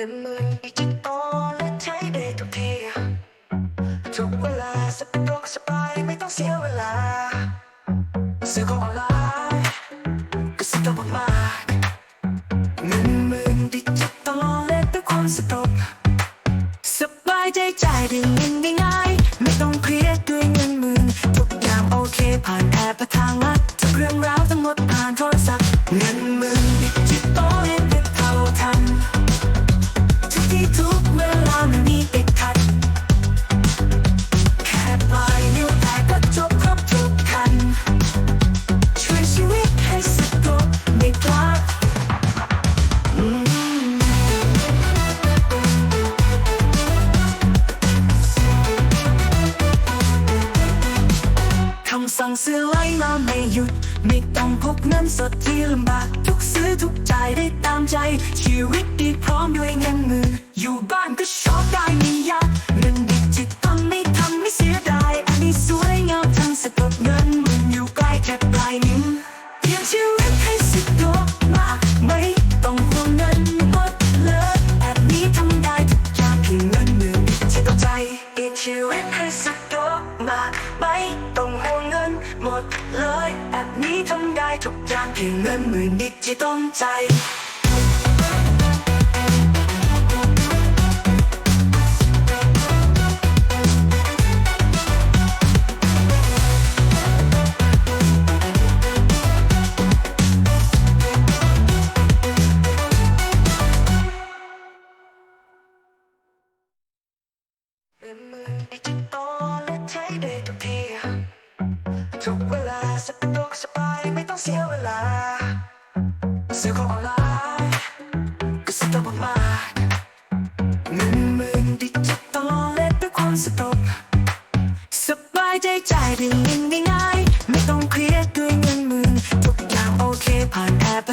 เป็นหมื่นดิจิตและใช้ได้ทุกทีทุกเวลาสะดวกสบายไม่ต้องเสียเวลาซื้อของออนไลน์ก็สะดวกมากเงินหมื่นดิจิตอลและด้วยความสะดวกสบายใจจ่ายได้ ทุกเวลาไม่มีติดขัด แค่ปลายนิ้วแต่ก็จบครบทุกคัน ช่วยชีวิตให้สะดตัวไม่พลาดคำสั่งซื้อไล่มาไม่หยุด ไม่ต้องพกเงินสดที่ลำบากทุกซื้อทุกจ่ายได้ตามใจ ชีวิตดีพร้อมด้วยเงินมือ ทุกอย่างเพียงเงินหมื่นดิจิตอลใจเป็นมือดิจิตอลและใช้ได้ทุกทีทุกเว สียเวลาซื้อของออนไลน์ก็สต๊อกมากเงินหมื่นดิจิต้องเล่นด้วยความสต๊อกสบายใจใจ่ายด้วยเงินง่ายไม่ต้องเครียดด้วยเงินหมื่นทุกอย่างโอเคผ่านแอป